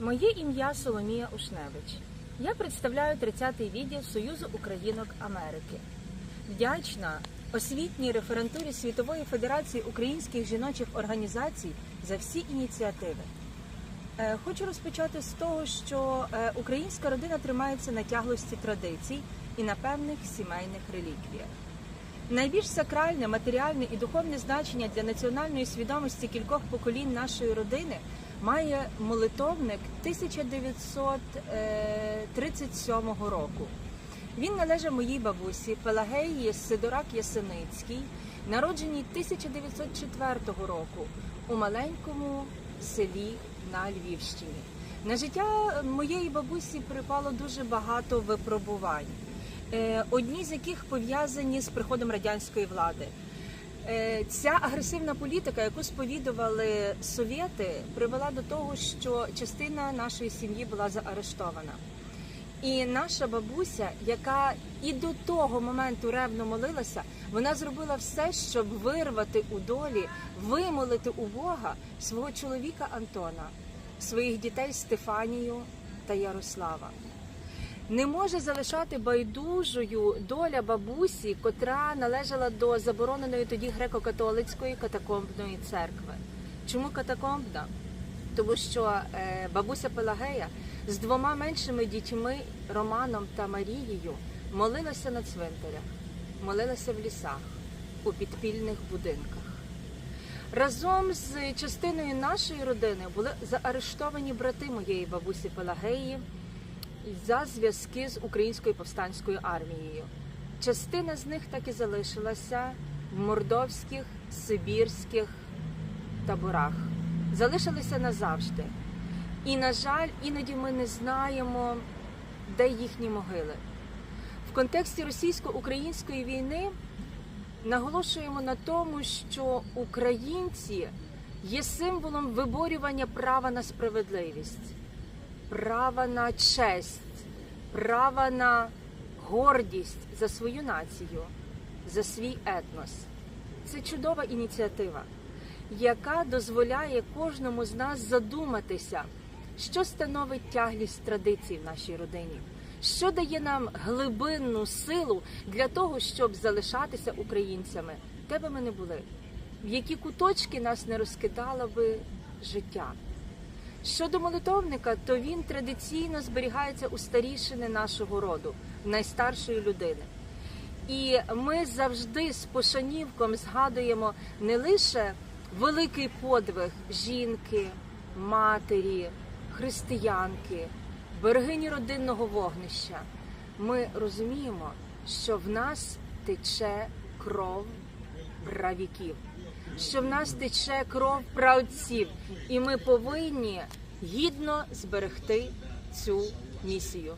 Моє ім'я Соломія Ушневич. Я представляю 30-й відділ Союзу Українок Америки. Вдячна освітній референтурі Світової Федерації українських жіночих організацій за всі ініціативи. Е, Хочу розпочати з того, що е, українська родина тримається на тяглості традицій і на певних сімейних реліквіях. Найбільш сакральне, матеріальне і духовне значення для національної свідомості кількох поколінь нашої родини має молитовник 1937 року. Він належав моїй бабусі Пелагеї Сидорак Ясеницькій, народженій 1904 року у маленькому селі на Львівщині. На життя моєї бабусі припало дуже багато випробувань, е, одні з яких пов'язані з приходом радянської влади. Е, Ця агресивна політика, яку сповідували совєти, привела до того, що частина нашої сім'ї була заарештована. І наша бабуся, яка і до того моменту ревно молилася, вона зробила все, щоб вирвати у долі, вимолити у Бога свого чоловіка Антона, своїх дітей Стефанію та Ярослава. Не може залишати байдужою доля бабусі, котра належала до забороненої тоді греко-католицької катакомбної церкви. Чому катакомбна? Тому що е, бабуся Пелагея з двома меншими дітьми Романом та Марією молилася на цвинтарях, молилася в лісах, у підпільних будинках. Разом з частиною нашої родини були заарештовані брати моєї бабусі Пелагеї за зв'язки з українською повстанською армією. Частина з них так і залишилася в мордовських, сибірських таборах. Залишилися назавжди. І, на жаль, іноді ми не знаємо, де їхні могили. В контексті російсько-української війни наголошуємо на тому, що українці є символом виборювання права на справедливість, права на честь, права на гордість за свою націю, за свій етнос. Це чудова ініціатива, яка дозволяє кожному з нас задуматися, що становить тяглість традицій в нашій родині, що дає нам глибинну силу для того, щоб залишатися українцями, де би ми не були, в які куточки нас не розкидало би життя. Щодо молитовника, то він традиційно зберігається у старішини нашого роду, найстаршої людини. І ми завжди з пошанівком згадуємо не лише великий подвиг жінки, матері, християнки, берегині родинного вогнища. Ми розуміємо, що в нас тече кров правіків, що в нас тече кров правців, і ми повинні гідно зберегти цю місію.